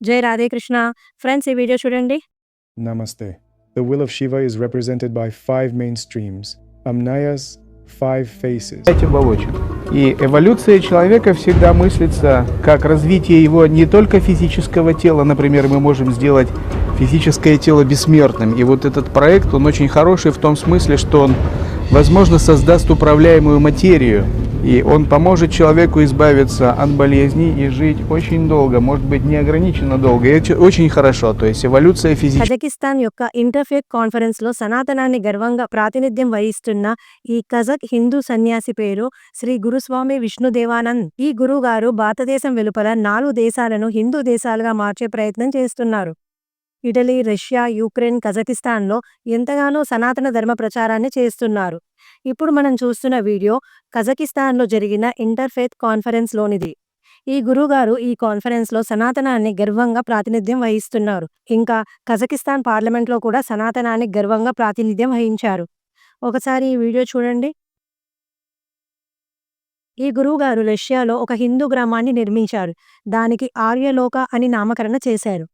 జై రాధే కృష్ణ ఫ్రెండ్స్ ఈ వీడియో చూడండి Namaste. The will of Shiva is represented by five main streams Amnaya's five faces. пять оболочек. И эволюция человека всегда мыслится как развитие его не только физического тела, например, мы можем сделать физическое тело бессмертным. И вот этот проект, он очень хороший в том смысле, что он, возможно, создаст управляемую материю. И он поможет человеку избавиться от болезней и жить очень долго, может быть, неограниченно долго. И это очень хорошо. То есть эволюция физического Kazakhstan యొక్క interfaith conference లో సనాతనాన్ని గర్వంగా ప్రాతినిధ్యం వహిస్తున్న ఈ కజక్ హిందూ సన్యాసి పేరు శ్రీ గురుస్వామి విష్ణుదేవానంద్ ఈ గురువు గారు భారతదేశం వెలుపల నాలుగు దేశాలను హిందూ దేశాలుగా మార్చే ప్రయత్నం చేస్తున్నారు ఇటలీ రష్యా యుక్రెయిన్ కజకిస్తాన్లో ఎంతగానో సనాతన ధర్మ ప్రచారాన్ని చేస్తున్నారు. ఇప్పుడు మనం చూస్తున్న వీడియో కజకిస్తాన్లో జరిగిన ఇంటర్ఫేత్ కాన్ఫరెన్స్లోనిది. ఈ గురుగారు ఈ కాన్ఫరెన్స్లో సనాతనాన్ని గర్వంగా ప్రాతినిధ్యం వహిస్తున్నారు. ఇంకా కజకిస్తాన్ పార్లమెంట్లో కూడా సనాతనాన్ని గర్వంగా ప్రాతినిధ్యం వహించారు. ఒకసారి ఈ వీడియో చూడండి. ఈ గురువుగారు రష్యాలో ఒక హిందూ గ్రామాన్ని నిర్మించారు. దానికి ఆర్యలోక అని నామకరణ చేశారు.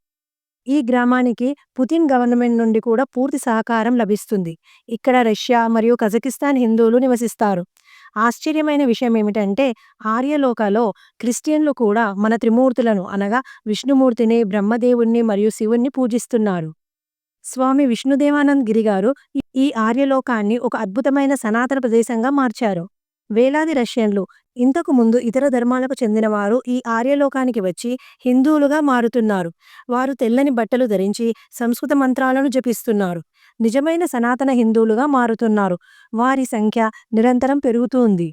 ఈ గ్రామానికి పుతిన్ గవర్నమెంట్ నుండి కూడా పూర్తి సహకారం లభిస్తుంది. ఇక్కడ రష్యా మరియు కజకిస్తాన్ హిందువులు నివసిస్తారు. ఆశ్చర్యమైన విషయం ఏమిటంటే ఆర్యలోకలో క్రిస్టియన్లు కూడా మన త్రిమూర్తులను అనగా విష్ణుమూర్తిని బ్రహ్మదేవుణ్ణి మరియు శివుణ్ణి పూజిస్తున్నారు. స్వామి విష్ణుదేవానంద్ గిరి గారు ఈ- ఈ ఆర్యలోకాన్ని ఒక అద్భుతమైన సనాతన ప్రదేశంగా మార్చారు. వేలాది రష్యన్లు ఇంతకు ముందు ఇతర ధర్మాలకు చెందినవారు ఈ ఆర్యలోకానికి వచ్చి హిందువులుగా మారుతున్నారు. వారు తెల్లని బట్టలు ధరించి సంస్కృత మంత్రాలను జపిస్తున్నారు. నిజమైన సనాతన హిందువులుగా మారుతున్నారు. వారి సంఖ్య నిరంతరం పెరుగుతుంది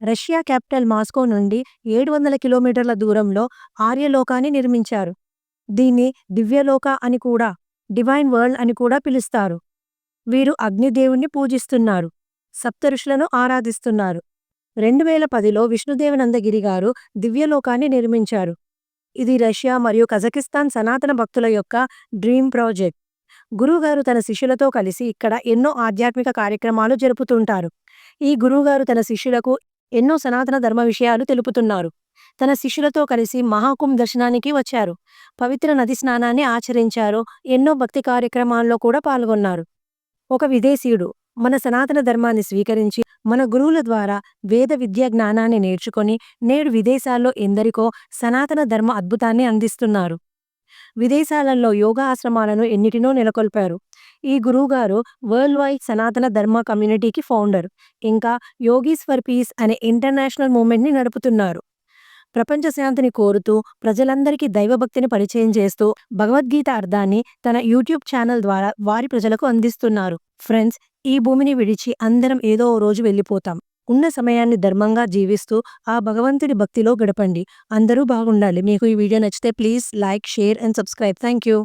రష్యా క్యాపిటల్ మాస్కో నుండి ఏడు వందల కిలోమీటర్ల దూరంలో ఆర్యలోకాన్ని నిర్మించారు. దీన్ని దివ్యలోక అని కూడా డివైన్ వరల్డ్ అని కూడా పిలుస్తారు. వీరు అగ్నిదేవుణ్ణి పూజిస్తున్నారు. సప్త ఋషులను ఆరాధిస్తున్నారు. రెండు వేల పదిలో విష్ణుదేవనందగిరి గారు దివ్యలోకాన్ని నిర్మించారు. ఇది రష్యా మరియు కజకిస్తాన్ సనాతన భక్తుల యొక్క డ్రీమ్ ప్రాజెక్ట్. గురువుగారు తన శిష్యులతో కలిసి ఇక్కడ ఎన్నో ఆధ్యాత్మిక కార్యక్రమాలు జరుపుతుంటారు. ఈ గురువుగారు తన శిష్యులకు ఎన్నో సనాతన ధర్మ విషయాలు తెలుపుతున్నారు. తన శిష్యులతో కలిసి మహాకుంభ్ దర్శనానికి వచ్చారు. పవిత్ర నది స్నానాన్ని ఆచరించారు. ఎన్నో భక్తి కార్యక్రమాల్లో కూడా పాల్గొన్నారు. ఒక విదేశీయుడు మన సనాతన ధర్మాన్ని స్వీకరించి మన గురువుల ద్వారా వేద విద్యా జ్ఞానాన్ని నేర్చుకొని నేడు విదేశాల్లో ఎందరికో సనాతన ధర్మ అద్భుతాన్ని అందిస్తున్నారు. విదేశాలలో యోగా ఆశ్రమాలను ఎన్నిటినో నెలకొల్పారు. ఈ గురువుగారు వరల్డ్ వైడ్ సనాతన ధర్మ కమ్యూనిటీకి ఫౌండర్. ఇంకా యోగీస్ ఫర్ పీస్ అనే ఇంటర్నేషనల్ మూమెంట్ని నడుపుతున్నారు. ప్రపంచ శాంతిని కోరుతూ ప్రజలందరికీ దైవభక్తిని పరిచయం చేస్తూ భగవద్గీత అర్థాన్ని తన యూట్యూబ్ ఛానల్ ద్వారా వారి ప్రజలకు అందిస్తున్నారు. ఫ్రెండ్స్ ఈ భూమిని విడిచి అందరం ఏదో ఓ రోజు వెళ్ళిపోతాం. ఉన్న సమయాన్ని ధర్మంగా జీవిస్తూ ఆ భగవంతుడి భక్తిలో గడపండి. అందరూ బాగుండాలి. మీకు ఈ వీడియో నచ్చితే please like share and subscribe. Thank you